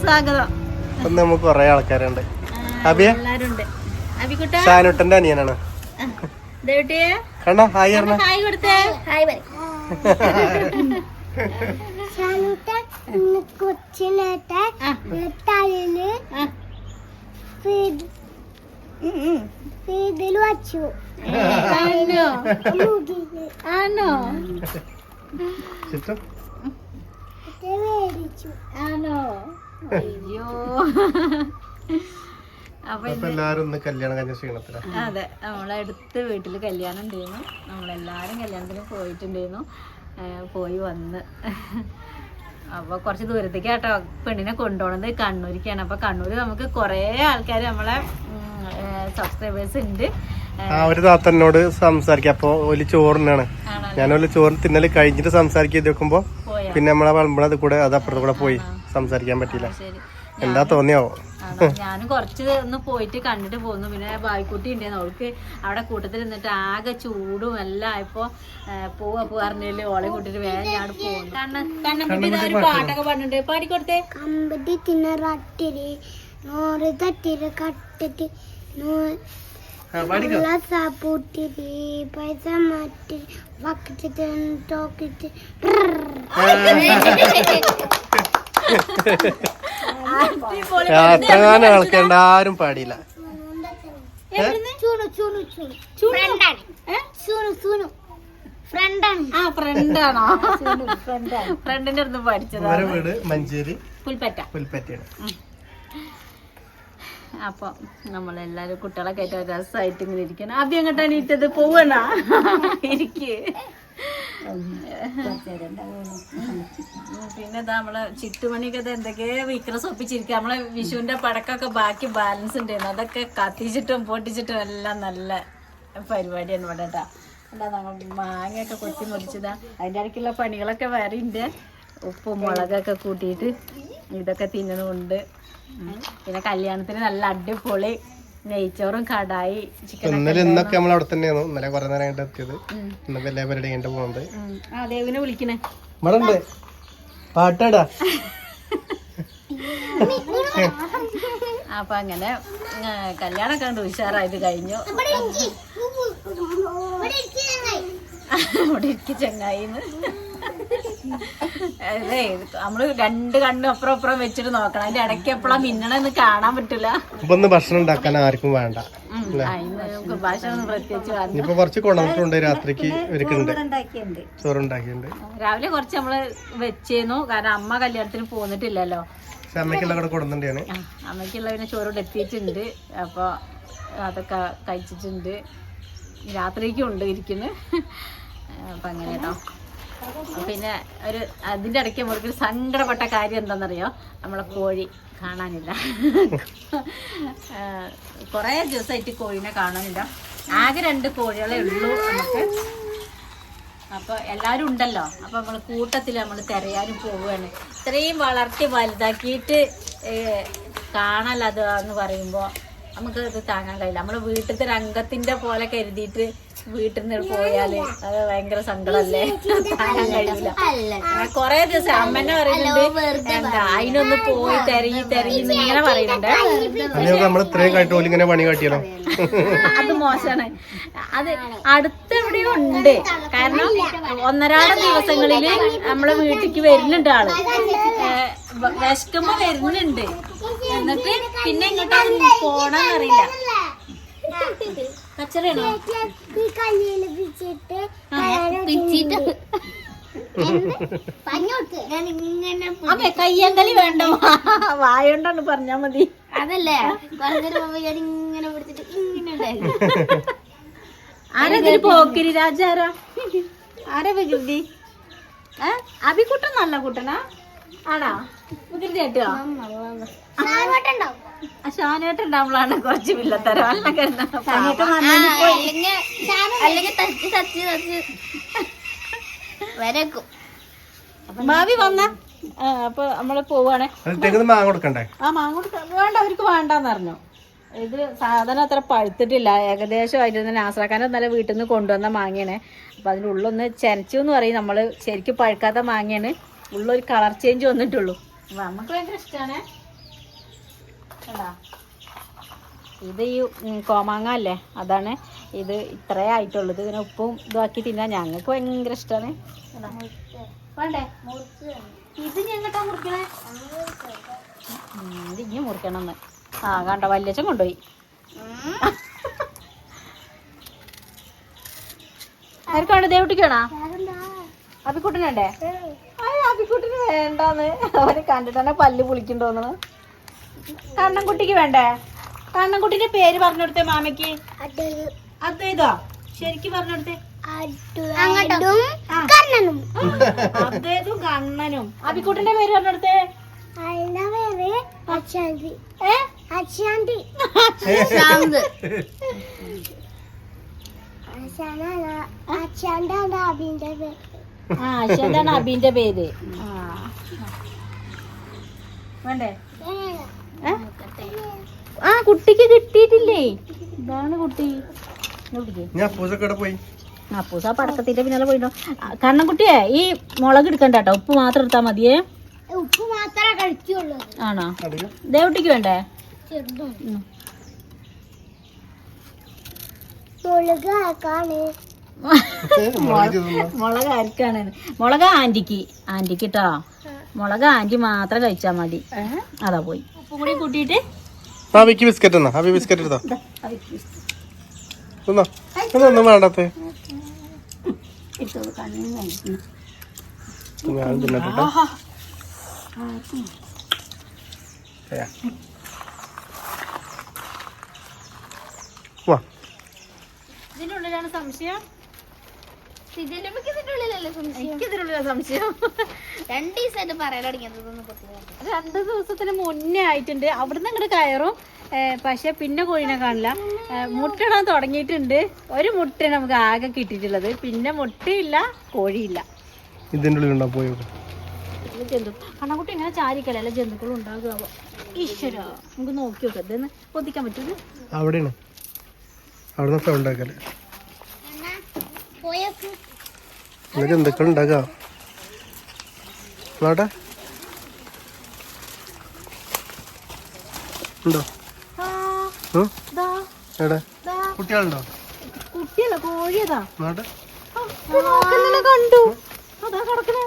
സ്വാഗതം നമുക്ക് കൊറേ ആൾക്കാരുണ്ട്. അബിയ? ഷാനുട്ടന്റെ അനിയനാണ്. കണ്ണോ ഹായ് ഹായ് കൊടുത്തേ. ഹായ് തലയിൽ. ഇതിൽ വച്ചു. ആണോ? ആണോ? ആണോ? അയ്യോ. എല്ലാരും കല്യാണം കഴിഞ്ഞ ക്ഷീണത്തില. അതെ നമ്മളെ അടുത്ത വീട്ടിൽ കല്യാണം ഉണ്ടായിരുന്നു. നമ്മളെല്ലാരും കല്യാണത്തിന് പോയിട്ടുണ്ടായിരുന്നു. പോയി വന്ന്. അപ്പോൾ കുറച്ച് ദൂരത്തേക്ക് കേട്ടോ പെണ്ണിനെ കൊണ്ടുപോകുന്നത് കണ്ണൂരിക്കാണ്. അപ്പോൾ കണ്ണൂർ നമുക്ക് കുറേ ആൾക്കാർ നമ്മളെ സബ്സ്ക്രൈബേഴ്സ് ഉണ്ട്. ആ ഒരു താത്തനോട് സംസാരിക്കാം. അപ്പൊ ഒരു ചോറിനാണ്. ഞാൻ ഒരു ചോറ് തിന്നൽ കഴിഞ്ഞിട്ട് സംസാരിക്കാൻ ഇത് വെക്കുമ്പോ പിന്നെ നമ്മളെ വളമ്പളത് കൂടെ അത് അപ്പുറത്ത് കൂടെ പോയി സംസാരിക്കാൻ പറ്റിയില്ല. എന്താ തോന്നിയാവോ? ഞാനും കുറച്ച് ഒന്ന് പോയിട്ട് കണ്ടിട്ട് പോന്നു. പിന്നെ ബായിക്കുട്ടി ഉണ്ടായിരുന്നു അവൾക്ക് അവിടെ കൂട്ടത്തിൽ നിന്നിട്ട് ആകെ ചൂടും എല്ലാം ആയപ്പോ പോവാ പോവാറില്ലേ ഓളെ കൂട്ടിട്ട് വേഗം ഞാൻ പോകുന്നു കണ്ണ കണ്ണൻകുട്ടി ഒരു പാട്ടൊക്കെ പാടുന്നുണ്ട്. പാടിക്കൊടുത്തേ കമ്പടി തിന്ന നൂറ് കട്ടിട്ട് പൈസ മാറ്റി വക്കിട്ട് തോക്കിട്ട് അടിപൊളി. എത്രങ്ങാനും ആൾക്കാരുണ്ട് ആരും പാടിയില്ല. ചൂണു ചൂണു ചൂണു. ഫ്രണ്ടാണ് സൂണു സൂണു ഫ്രണ്ടാണ് ആ ഫ്രണ്ടാണോ ഫ്രണ്ടാണ് ഫ്രണ്ടിന്റെ അടുത്ത് വീട് മഞ്ചേരി. പുൽപ്പറ്റ. പുൽപ്പറ്റയാണ്. അപ്പൊ നമ്മളെല്ലാരും കുട്ടികളൊക്കെ ആയിട്ട് രസമായിട്ട് ഇങ്ങനെ ഇരിക്കണം ആദ്യം എങ്ങോട്ടാണ് ഇട്ടത് പോവണ ഇരിക്ക്. പിന്നെ നമ്മളെ ചിട്ടുമണി കഥ എന്തൊക്കെയോ വിക്രസ് ഒപ്പിച്ചിരിക്കുക നമ്മളെ വിഷുവിന്റെ പടക്കമൊക്കെ ബാക്കി ബാലൻസ് ഉണ്ടായിരുന്നു അതൊക്കെ കത്തിച്ചിട്ടും പൊട്ടിച്ചിട്ടും എല്ലാം നല്ല പരിപാടിയാണ് ഇവിടെ എന്താ നമ്മൾ മാങ്ങയൊക്കെ കൊത്തി മുറിച്ചതാ. അതിന്റെ ഇടയ്ക്കുള്ള പണികളൊക്കെ വേറെ ഉണ്ട് ഉപ്പും മുളകൊക്കെ കൂട്ടിയിട്ട് ഇതൊക്കെ തിന്നണമുണ്ട് പിന്നെ കല്യാണത്തിന് നല്ല അടിപൊളി നെയ്ച്ചോറും കടായി ചിക്കൻ ഇന്നലെ ഇന്നൊക്കെ നമ്മൾ അവിടെ തന്നെയാണ് ഇന്നലെ കുറെ നേരം കഴിഞ്ഞിട്ട് എത്തിയത്. ഇന്നൊക്കെ എല്ലാ പരിപാടി കഴിഞ്ഞിട്ട് പോകുന്നത് ആ ദേവിനെ വിളിക്കണേ. ഇവിടെ ഉണ്ട് പാട്ടാടാ. അപ്പൊ അങ്ങനെ കല്യാണം കണ്ട് ഉഷാറായത് കഴിഞ്ഞു. ഇവിടെ ഇരിക്കും ചങ്ങായിന്ന്. അതെ നമ്മൾ രണ്ട് കണ്ണും അപ്പുറം അപ്പുറം വെച്ചിട്ട് നോക്കണം. അതിന്റെ ഇടയ്ക്ക് എപ്പോഴാ മിന്നണെന്ന് കാണാൻ പറ്റില്ല ഇപ്പൊ ഒന്ന് ഭക്ഷണം ഉണ്ടാക്കാൻ ആർക്കും വേണ്ട ഇനിയിപ്പോ കുറച്ച് കൊണ്ടുവന്നിട്ടുണ്ട് രാത്രിക്ക് ഒരുക്കുന്നുണ്ട്. ഉണ്ടാക്കിയുണ്ട് ചോറ് ഉണ്ടാക്കിയിട്ടുണ്ട് രാവിലെ കുറച്ച് നമ്മൾ വെച്ചേന്നു കാരണം അമ്മ കല്യാണത്തിന് പോന്നിട്ടില്ലല്ലോ. അമ്മയ്ക്കുള്ള കൂടെ ആ, അമ്മയ്ക്കുള്ള പിന്നെ ചോറോട് എത്തിയിട്ടുണ്ട്. അപ്പോൾ അതൊക്കെ കഴിച്ചിട്ടുണ്ട്. രാത്രിക്കും ഉണ്ട് ഇരിക്കുന്നു. അപ്പൊ അങ്ങനെ കേട്ടോ. പിന്നെ ഒരു അതിന്റെ ഇടയ്ക്ക് നമ്മൾക്ക് ഒരു സങ്കടപ്പെട്ട കാര്യം എന്താണെന്നറിയോ? നമ്മളെ കോഴി കാണാനില്ല. കുറേ ദിവസമായിട്ട് കോഴിനെ കാണാനില്ല. ആകെ രണ്ട് കോഴികളെ ഉള്ളൂ നമുക്ക്. അപ്പോൾ എല്ലാവരും ഉണ്ടല്ലോ? അപ്പോൾ നമ്മൾ കൂട്ടത്തിൽ നമ്മൾ തിരയാനും പോവുകയാണ്. ഇത്രയും വളർത്തി വലുതാക്കിയിട്ട് കാണാലത് എന്ന് പറയുമ്പോൾ നമുക്ക് ഇത് താങ്ങാൻ കഴിയില്ല. നമ്മൾ വീട്ടിലത്തെ രംഗത്തിന്റെ പോലെ കരുതിയിട്ട് വീട്ടിൽ നിന്ന് പോയാൽ അത് ഭയങ്കര സങ്കടമല്ലേ താങ്ങാൻ കഴിയില്ല. കൊറേ ദിവസം അമ്മന്നെ പറയുന്നുണ്ട് എന്താ അതിനൊന്ന് പോയി തെരയി തെരയി ഇങ്ങനെ പറയുന്നുണ്ട്. ഇങ്ങനെ പണി കാട്ടിയല്ലോ. അത് മോശമാണ്. അത് അടുത്തെവിടെയോ ഉണ്ട്. കാരണം ഒന്നരാടം ദിവസങ്ങളിൽ നമ്മളെ വീട്ടിക്ക് വരുന്നുണ്ട് ആൾ. വിശക്കുമ്പോ വരുന്നുണ്ട്. എന്നിട്ട് പിന്നെ ഇങ്ങോട്ട് പോണെന്നറിയില്ല. കച്ചറയാണോ ഈ കല്ലിൽ പിച്ചിട്ട് പിച്ചിട്ട് കയ്യങ്കളി വേണ്ട. വായോണ്ടാണ് പറഞ്ഞാ മതി. അതല്ലേ? ഞാൻ ഇങ്ങനെ പിടിച്ചിട്ട് ഇങ്ങനെ ആരതിന് പോക്കിരി? രാജാരാ? ആരാ വികൃതി ഏ? അഭിക്കുട്ടൻ നല്ല കുട്ടനാ? ആണാ? വികൃതി ഉണ്ടാവുമ്പോഴാണ് കുറച്ച് വില്ലത്തരം. അല്ലെങ്കിൽ തച്ച് തച്ച് തച്ച്. വരക്കും. ഭാവി വന്ന. അപ്പൊ നമ്മൾ പോവാണ്. മാങ്ങ കൊടുക്കണ്ടേ? ആ മാങ്ങോട്ട് വേണ്ട അവർക്ക് വേണ്ടാന്ന് പറഞ്ഞു. ഇത് സാധനം അത്ര പഴുത്തിട്ടില്ല. ഏകദേശമായിട്ട് തന്നെ നാസറാക്കാന്റെ നല്ല വീട്ടിൽ നിന്ന് കൊണ്ടുവന്ന മാങ്ങയാണ്. അപ്പം അതിന്റെ ഉള്ളൊന്ന് ചെനച്ചു എന്ന് പറയും നമ്മൾ ശരിക്കും പഴുക്കാത്ത മാങ്ങയാണ്. ഉള്ളൊരു കളർ ചേഞ്ച് വന്നിട്ടുള്ളൂ. നമുക്ക് ഭയങ്കര ഇഷ്ടമാണ് ഇത് ഈ കോമാങ്ങ അല്ലേ? അതാണ് ഇത് ഇത്രേ ആയിട്ടുള്ളത്. ഇതിനെ ഉപ്പും ഇതാക്കി തിന്നാൻ ഞങ്ങൾക്ക് ഭയങ്കര ഇഷ്ടമാണ് വേണ്ടേ? ഇത് ഞങ്ങട്ടാ മുറിക്കണേ? ഉം, ഇത് ഇനി മുറിക്കണമെന്ന്. ആ കണ്ട? വല്യച്ഛൻ കൊണ്ടുപോയി. ആർക്കാണ്? ദേവട്ടിക്കാണോ? അപ്പിക്കുട്ടനുണ്ടേ ആ അപ്പിക്കുട്ടന് വേണ്ടാന്ന്. അവന് കണ്ടിട്ടാണ് പല്ല് പുളിക്കണ്ടോന്ന് കണ്ണൻകുട്ടിക്ക് വേണ്ടേ? കണ്ണൻകുട്ടിന്റെ പേര് പറഞ്ഞെടുത്തേ മാമയ്ക്ക് അതേതോ? ശരിക്കും പറഞ്ഞെടുത്തേ അങ്ങോട്ടും കണ്ണനും. അതേതും കണ്ണനും. അപ്പിക്കുട്ടന്റെ പേര് പറഞ്ഞെടുത്തേ അച്ഛാന്റെ അബിന്റെ പേര്. ആ അശ്വന്താണ് അബിന്റെ പേര്. ആ. വേണ്ടേ? ആ കുട്ടിക്ക് കിട്ടിയിട്ടില്ലേ? ഇതാണ് കുട്ടി. പോയി? അപ്പൂസ് പടക്കത്തിന്റെ പിന്നാലെ പോയിട്ടോ. കണ്ണൻകുട്ടിയെ ഈ മുളക് എടുക്കണ്ട കേട്ടോ. ഉപ്പ് മാത്രം എടുത്താ മതിയേ. ഉപ്പ് മാത്രമേ കഴിക്കുള്ളൂ ആണോ? ദേവട്ടിക്ക് വേണ്ടേ. മുളക് ആക്കാണ് മുളക് ആർക്കാണ്? മുളക് ആന്റിക്ക്. ആന്റിക്ക് കേട്ടോ മുളക് ആന്റി മാത്രം കഴിച്ചാ മതി. അതാ പോയി. ഉപ്പും കൂടി കൂട്ടിയിട്ട്? ബിസ്ക്കറ്റ് എന്നാ ബിസ്ക്കറ്റ് എടുത്തോ? വേണ്ടാത്തേ. തിന്നട്ടോ ഇതിന്റെ സംശയം? ഇതിലേക്ക് ഇതിന്റെ ഉള്ളിലല്ലേ സംശയം. എനിക്ക് ഇതിനുള്ളിലാണ് രണ്ട് ദിവസമായിട്ട് പറയാൻ തുടങ്ങിയത് രണ്ട് ദിവസത്തിന് മുന്നേ ആയിട്ടുണ്ട്. അവിടുന്ന് അങ്ങോട്ട് കയറും. പക്ഷെ പിന്നെ കോഴിനെ കാണില്ല. മുട്ടണം മുട്ടയിടാൻ തുടങ്ങിയിട്ടുണ്ട്. ഒരു മുട്ട നമുക്ക് ആകെ കിട്ടിയിട്ടുള്ളത്. പിന്നെ മുട്ടയില്ല കോഴിയില്ല. ഇതിന്റെ ഉള്ളിൽ ഉണ്ടാ പോയോ ജന്തു കണ്ണാക്കുട്ടി ഇങ്ങനെ ചാരിക്കല അല്ല ജന്തുക്കളും ഉണ്ടാകുക ഈശ്വര നമുക്ക് നോക്കി നോക്കാം. പറ്റുന്നു പൊതിക്കാൻ അവിടെയാണ്. അവിടെ സൗണ്ട് ഉണ്ടാക്കല്ലേ പോയപ്പോ എന്നിട്ട് എന്തൊക്കെ ഉണ്ടാക്കാം ഉണ്ടോ? എവിടെ? കുട്ടികളുണ്ടോ? കുട്ടിയല്ല കോഴിയതാ. കണ്ടു. അതാ കിടക്കണേ.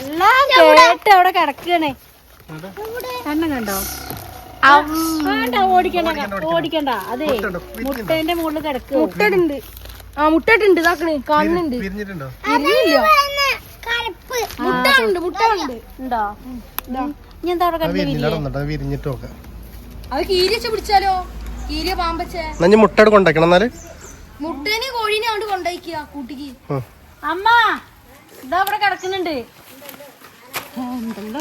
എല്ലാം കേട്ട് അവിടെ കിടക്കണേ. കണ്ടോ? ഓടിക്കണ്ട ഓടിക്കണ്ട അതെ മുട്ടേന്റെ മുകളിൽ ആ മുട്ടട്ടുണ്ട് ഇതാക്കണേ കാണുന്നുണ്ട്. മുട്ടുണ്ട് മുട്ടുണ്ട് ഉണ്ടോ? വിരിഞ്ഞിട്ട് വിരിഞ്ഞിട്ട് നോക്കാം അത് കീരിച്ച പിടിച്ചാലോ? കീരിയ പാമ്പച്ചേ? കൊണ്ടാക്കണം എന്നാൽ? മുട്ടേനെ കോഴീനെ അങ്ങോട്ട് കൊണ്ടേക്കുക കൂട്ടിക്ക്. ഉം. അമ്മ ഇതാ അവിടെ കിടക്കുന്നുണ്ട്.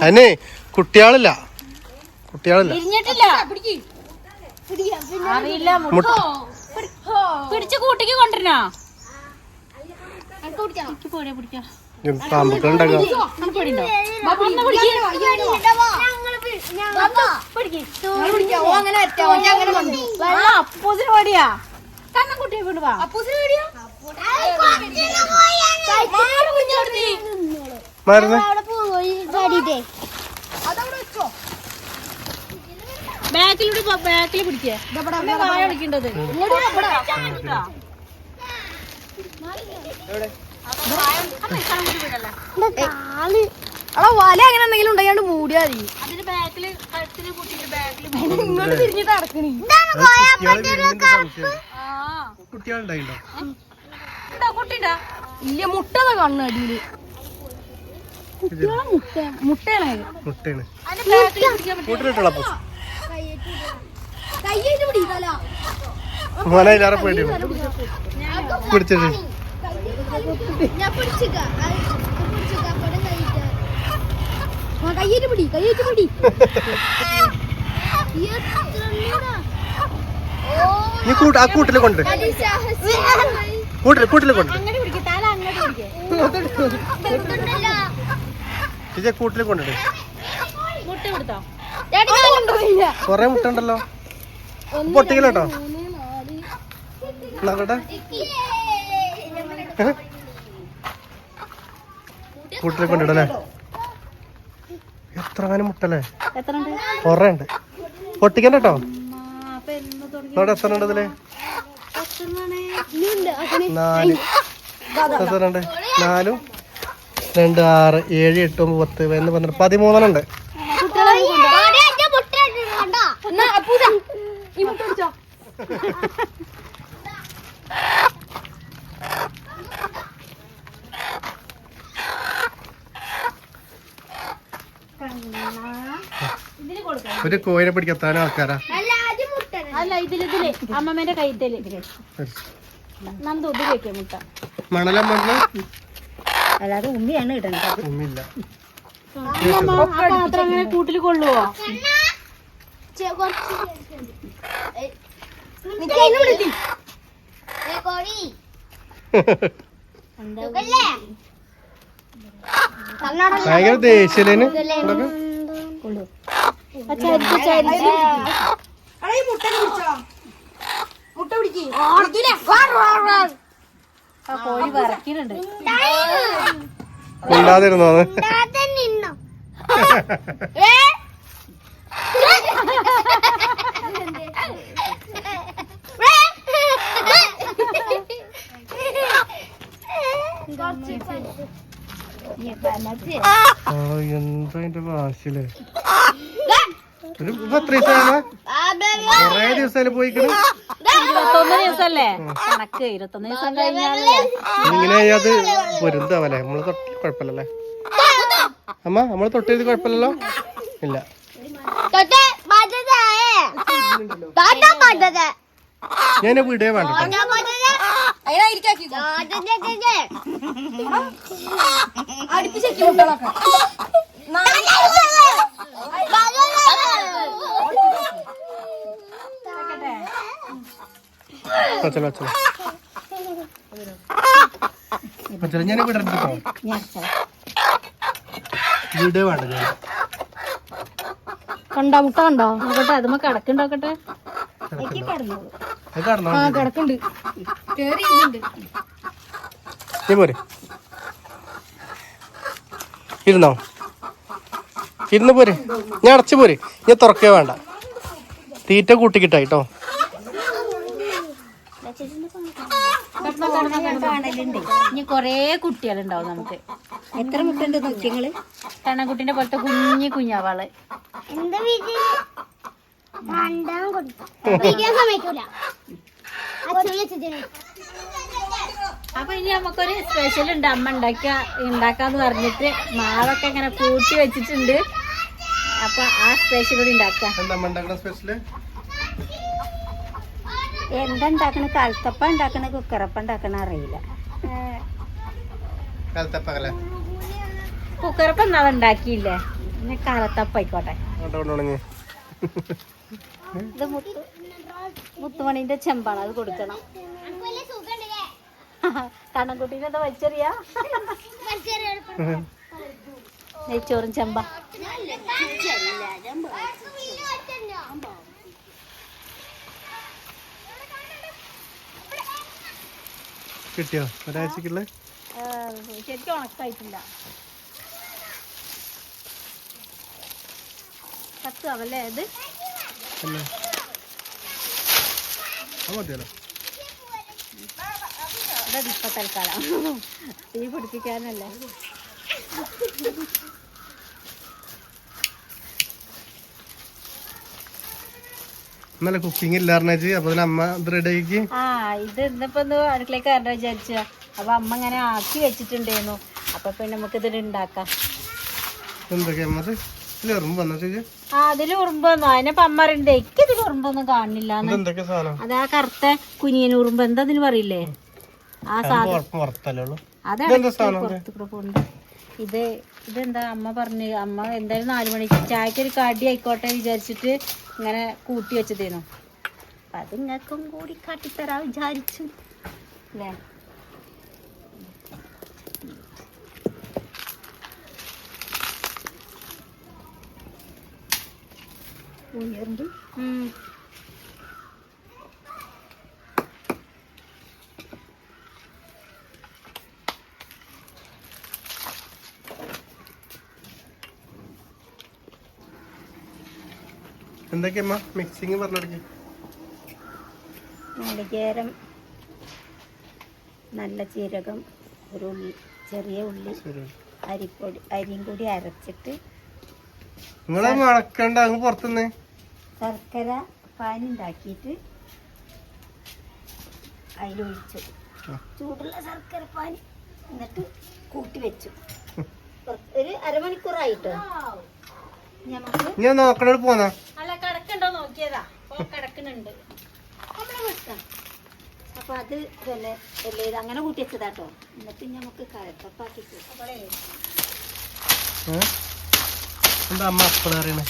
അതിനെ കുട്ടികളില്ല കുട്ടികളില്ല? അറിയില്ല പിടിച്ച് കൂട്ടിക്ക് കൊണ്ടുവരണോ? പേടിയാ പേടിയുണ്ടോ ഒന്ന് പിടിക്ക്. പിടിക്ക്. അങ്ങനെ അങ്ങനെ മണ്ടി വെള്ളം അപ്പൂസിന് പേടിയാ കണ്ണം കുട്ടിയെ കൊണ്ട് വാ അപ്പൂസിന് പേടിയാ മരുന്ന് ചാടിയിട്ടേ അതവിടെ വെച്ചോ ബാക്കിലൂടെ ബാക്കിൽ പിടിക്കേ. പിടിക്കേണ്ടത്. വല അങ്ങനെ എന്തെങ്കിലും ഉണ്ടായാണ്ട് മൂടിയാ മതി. ഇങ്ങോട്ട് തിരിഞ്ഞിട്ട് ഇല്ല മുട്ടതാ കാണുന്ന അടിയിൽ. മുട്ട മുട്ടയാണ് മുട്ടയാണ് മോനെ എല്ലാരും പേടി പിടിച്ചിട്ട്. ആ കയ്യേറ്റ്. പിടി കയ്യേറ്റ് പിടി. നീ കൂട്ട് ആ കൂട്ടിൽ കൊണ്ട് കൂട്ടിൽ കൂട്ടിൽ കൊണ്ട് കൂട്ടിൽ. ചേച്ചി കൊണ്ടിട്ട്. കൊറേ മുട്ട ഉണ്ടല്ലോ. പൊട്ടിക്കലോട്ടോ. നോക്കട്ടെ കൂട്ടിൽ കൊണ്ടിടല്ലേ എത്ര കാനം മുട്ടല്ലേ? കൊറേ ഉണ്ട്. പൊട്ടിക്കണ്ട കേട്ടോ ഇവിടെ എത്ര ഉണ്ട് ഇതിൽ നാല്. എത്ര ഉണ്ട്? നാലും. രണ്ട് ആറ് ഏഴ് എട്ട് ഒമ്പത് പത്ത് പതിനൊന്ന് പന്ത്രണ്ട് പതിമൂന്നെണ്ണം ഉണ്ട് ഡാഡി, എന്റെ മുട്ട ഇട്ടിട്ടുണ്ട് കണ്ടോ? എന്നാ അപ്പൂതാ ഈ മുട്ട പിടിച്ചോ ഇതിൽ കൊടുക്കാം ഒരു കോയിനെ പിടിക്കത്താനും ആൾക്കാരാ? അല്ല, ഇതിൽ ഇതിൽ. അമ്മമ്മേന്റെ കൈത്തൽ നന്ദു ഇത് വെക്കാം മുട്ട. മണല മണ്ണ അല്ലാതെ ഉമ്മിയാണ് ഇടണ്ടത്. ഒന്നുമില്ല ആ പാത്രം അങ്ങനെ കൂട്ടിൽ കൊള്ളുവോ? കുറച്ച് പിടിക്ക്. ആ കോഴി വറക്കിനുണ്ട് മിണ്ടാതിരുന്നോ. ഏ? എന്താ വാശിൽ ഒരു കൊറേ കണക്ക് ഇരുപത്തൊന്ന് ദിവസം കഴിഞ്ഞാലല്ലേ ഇങ്ങനെ ഇല്ല. ഞാൻ വീടേ വേണ്ട വച്ചല ഞാൻ വീട് കേട്ടോ വീടേ വേണ്ട കണ്ടോ മുട്ട കണ്ടോ? നോക്കട്ടെ അതുമ്പോ കിടക്കുണ്ടോക്കട്ടെ കടന്നോ പോരെ. ഇരുന്നോ? ഇരുന്ന് പോരെ. ഞാൻ അടച്ചു പോരെ. ഞാൻ തുറക്കേ വേണ്ട. തീറ്റ കൂട്ടിക്കിട്ടാ കേട്ടോ. കാണലുണ്ട്. ഇനി കൊറേ കുട്ടികളുണ്ടാവും നമുക്ക്. എത്ര മുട്ടുണ്ട് നോക്കിയങ്ങൾ കണ്ണൻകുട്ടിന്റെ പോലത്തെ കുഞ്ഞു കുഞ്ഞാവാൾ. എന്ത് കൊടുക്കും. അപ്പൊ ഇനി നമുക്കൊരു സ്പെഷ്യൽ ഉണ്ട്. അമ്മ ഉണ്ടാക്കിയ ഉണ്ടാക്കാന്ന് പറഞ്ഞിട്ട് മാവൊക്കെ ഇങ്ങനെ കൂട്ടി വെച്ചിട്ടുണ്ട്. അപ്പൊ ആ സ്പെഷ്യൽ കൂടി ഉണ്ടാക്കാം. എന്താ ഉണ്ടാക്കണ കൽത്തപ്പ ഉണ്ടാക്കണ കുക്കറപ്പ ഉണ്ടാക്കണ അറിയില്ല. കുക്കറപ്പ എന്നാളുണ്ടാക്കിയില്ലേ ഉണ്ടാക്കിയില്ലേ? പിന്നെ കാലത്തപ്പ ആയിക്കോട്ടെ. ഇത് മുത്തു മുത്തുമണിന്റെ ചെമ്പാണ് അത് കൊടുക്കണം. കണ്ണൻകുട്ടീനെ എന്താ വലിച്ചെറിയാ? നെയ്ച്ചോറും ചെമ്പ. കിട്ടിയോ? ഒരാഴ്ചക്കുള്ള? ശരിക്കും ഉണക്കായിട്ടില്ല. കത്തുവല്ലേ ഇത് അല്ലേ അത് മതിയല്ലോ അതത് ഇപ്പൊ തൽക്കാലം. തീ പിടിപ്പിക്കാനല്ലേ? ഇന്നലെ കുക്കിംഗ് ഇല്ലാർന്നേച്ച് അപ്പൊ അമ്മ ഇത് ആ ഇത് ഇന്നിപ്പോ ഒന്ന് അടുക്കളയ്ക്ക് കയറേണ്ട വിചാരിച്ച. അപ്പൊ അമ്മ ഇങ്ങനെ ആക്കി വെച്ചിട്ടുണ്ടായിരുന്നു. അപ്പൊ പിന്നെ നമുക്ക് ഇതിൽ ഉണ്ടാക്കാം എന്തൊക്കെയാ അമ്മത് എറുമ്പ് ചേച്ചി? ആ അതിൽ ഉറുമ്പൊന്നും അതിനിപ്പോ അമ്മ എനിക്ക് ഇതിൽ ഉറുമ്പൊന്നും കാണില്ല അത് ആ കറുത്ത കുനിയൻ ഉറുമ്പ്. എന്താ അതിന് പറയില്ലേ? ആ സാധനം. അതാണ്? പുറത്ത് ഇത് ഇതെന്താ അമ്മ പറഞ്ഞു? അമ്മ എന്തായാലും നാലു മണിക്ക് ചായക്ക് ഒരു കടി ആയിക്കോട്ടെ വിചാരിച്ചിട്ട് ഇങ്ങനെ കൂട്ടി വെച്ചതേനു. അപ്പൊ അത് നിങ്ങൾക്കും കൂടി കാട്ടിത്തരാ വിചാരിച്ചു. അല്ലേ ഉയർണ്ട് എന്തൊക്കെയമ്മ മിക്സിങ് പറഞ്ഞെടുക്ക് നാളികേരം നല്ല ജീരകം ഒരു ഉള്ളി ചെറിയ ഉള്ളി. അരിപ്പൊടി അരിയും കൂടി അരച്ചിട്ട് നിങ്ങളെ മണക്കണ്ട അങ്ങ് പുറത്തുനിന്ന്. ശർക്കര പാനി ഉണ്ടാക്കിയിട്ട് അതിലൊഴിച്ചു. ചൂടുള്ള ശർക്കര പാനി എന്നിട്ട് കൂട്ടി വെച്ചു. ഒരു അരമണിക്കൂറായിട്ടോ? ഞാൻ നോക്കണോട് പോന്നാ? അല്ല കിടക്കണ്ടോ നോക്കിയതാ. കിടക്കണുണ്ട് കിടക്കുന്നുണ്ട്. നമ്മളെ അപ്പൊ അത് പിന്നെ അങ്ങനെ കൂട്ടി വെച്ചതാട്ടോ. എന്നിട്ട് നമുക്ക് കഴപ്പാക്കി? എന്താ അമ്മ അപ്പള പോലെ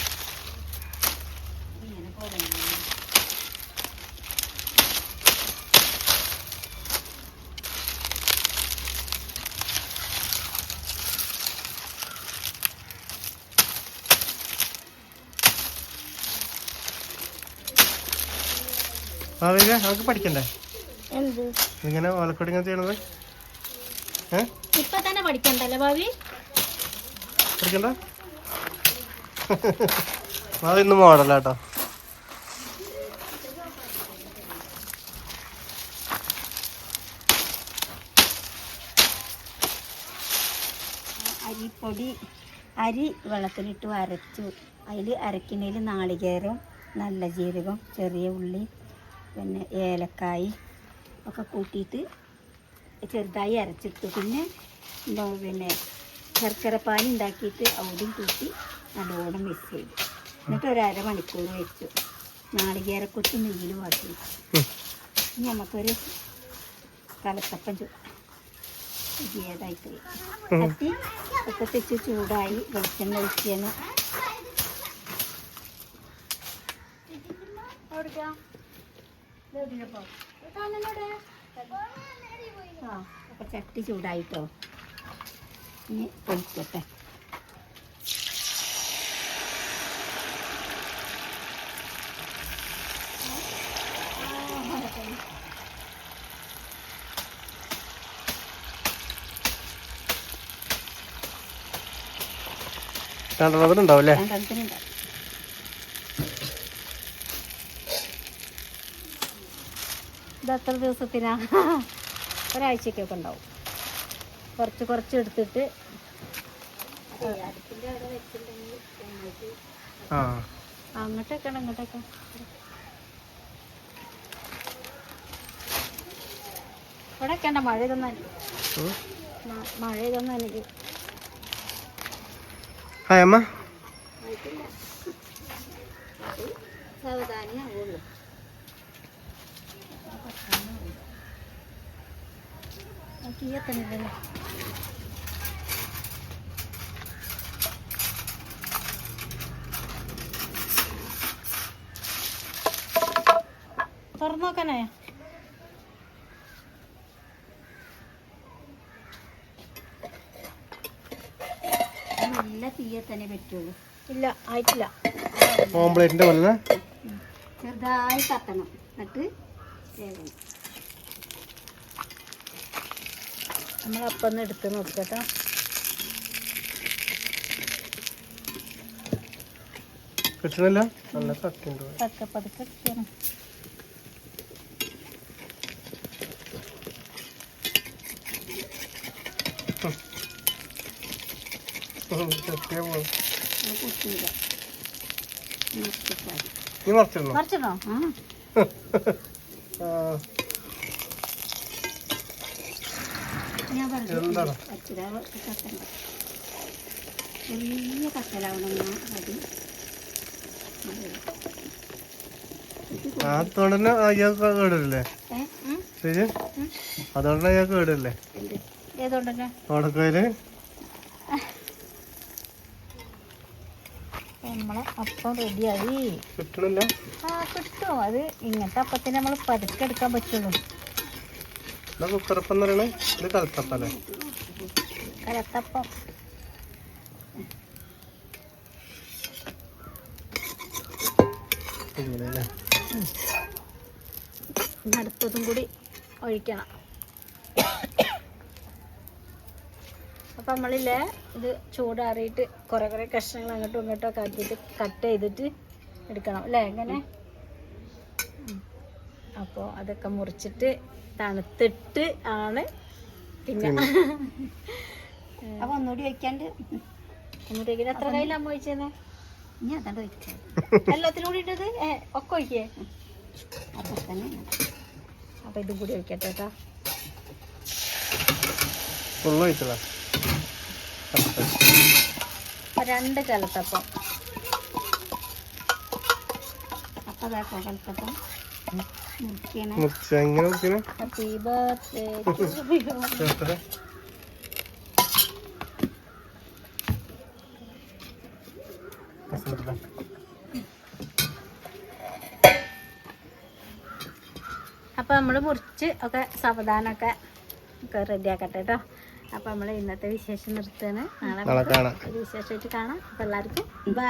ഭാവിക നമുക്ക് പഠിക്കണ്ടേ? ഇങ്ങനെ ഓലക്കൊടി ഇങ്ങനെ ചെയ്യണത്? ഏ? ഇപ്പൊ തന്നെ പഠിക്കണ്ടല്ലേ ഭാവി? പഠിക്കണ്ട? ഇന്ന് മോഡലാട്ടോ അരിപ്പൊടി അരി വെള്ളത്തിലിട്ട് അരച്ചു അതിൽ അരക്കുന്നതിൽ നാളികേരം നല്ല ജീരകം ചെറിയ ഉള്ളി പിന്നെ ഏലക്കായി ഒക്കെ കൂട്ടിയിട്ട് ചെറുതായി അരച്ചിട്ട്. പിന്നെ പിന്നെ ശർക്കര പാനി ഉണ്ടാക്കിയിട്ട് അവിടെയും കൂട്ടി നല്ലോണം മിക്സ് ചെയ്തു. എന്നിട്ട് ഒരു അരമണിക്കൂർ വെച്ചു. നാളികേര നെയ്യിൽ വാട്ടി. ഇനി നമുക്കൊരു കലത്തപ്പം ഏതായിട്ട് ഒക്കെ തെച്ച് ചൂടായി വെളിച്ചെണ്ണ ഒഴിക്കാണ് ആ അപ്പൊ ചട്ടി ചൂടായിട്ടോ. ഇനി ഒഴിക്കട്ടെ രണ്ടെണ്ണത്തിന് ഉണ്ടാവും അല്ലേ? രണ്ടെണ്ണത്തിനുണ്ടാവും ഇത് എത്ര ദിവസത്തിനാ? ഒരാഴ്ചക്കൊക്കെ ഉണ്ടാവും. കുറച്ച് കുറച്ച് എടുത്തിട്ട് അങ്ങോട്ടൊക്കെ അങ്ങോട്ടൊക്കെ ഇവിടെ ഒക്കെ മഴ ഇതൊന്നും. മഴ ഇതൊന്നും എനിക്ക് హాయ్ అమ్మా Torno ka ya. നല്ല തീയെ തന്നെ പറ്റുള്ളൂ. ഇല്ല ആയിട്ടില്ല. ഓംപ്ലേറ്റിന്റെ പോലെ ചെറുതായി കത്തണം എന്നിട്ട് വേഗം നമ്മളപ്പം ഒന്ന് എടുത്ത് നോക്കട്ടോ കിട്ടണല്ലോ? നല്ല കട്ടിണ്ട് പതുക്കെ പതുക്കെ ചെയ്യണം കെട്ടിയാ പോകും അത് കുത്തിയില്ല നിർത്തിപ്പാടി നീ മറിച്ചിടണോ? എന്താണ്? ചെറിയ കത്തലാവണം അതുകൊണ്ട് തന്നെ അയ്യാക്ക് കേടില്ലേ? ശരി. അതുകൊണ്ട് അയ്യാക്ക് കേടില്ലേ? എന്ത്? അപ്പം റെഡിയായി. കിട്ടണില്ല? ആ കിട്ടും. അത് ഇങ്ങനത്തെ അപ്പത്തിന് നമ്മൾ പതുക്കെ എടുക്കാൻ പറ്റുള്ളൂ കുക്കറപ്പം പറയണേ? ഇത് കലത്തപ്പല്ലേ? കലത്തപ്പം? അടുത്തതും കൂടി ഒഴിക്കണം. അപ്പം നമ്മളില്ലേ ഇത് ചൂടാറിയിട്ട് കുറേ കുറേ കഷ്ണങ്ങൾ അങ്ങോട്ടും ഇങ്ങോട്ടും ഒക്കെ ആക്കിയിട്ട് കട്ട് ചെയ്തിട്ട് എടുക്കണം അല്ലേ? എങ്ങനെ? അപ്പോൾ അതൊക്കെ മുറിച്ചിട്ട് തണുത്തിട്ട് ആണ് പിന്നെ അപ്പൊ ഒന്നുകൂടി വയ്ക്കാണ്ട് എന്നിട്ട് എത്ര കയ്യിലമ്മ ഒഴിച്ചേന്നെ ഇനി അതാണ്ട് വയ്ക്കാം എല്ലാത്തിനും കൂടി ഇട്ടത്? ഒക്കെ ഒഴിക്കേ? അപ്പൊ തന്നെ അപ്പോൾ ഇതും കൂടി വയ്ക്കട്ടെ കേട്ടോ അപ്പോൾ രണ്ട് കലത്തപ്പം. അപ്പൊ നമ്മൾ കലത്തപ്പം. മുറിക്കണേ. മുറിച്ച എങ്ങനെ മുറിക്കണേ? ഹാപ്പി ബർത്ത്ഡേ ചേർത്തത് അപ്പോൾ നമ്മൾ മുറിച്ച് ഒക്കെ സാവധാനമൊക്കെ ഒക്കെ റെഡിയാക്കട്ടെ കേട്ടോ അപ്പോൾ നമ്മൾ ഇന്നത്തെ വിശേഷം നിർത്തുകയാണ്. നാളെ വിശേഷമായിട്ട് കാണാം. അപ്പോൾ എല്ലാവർക്കും ബൈ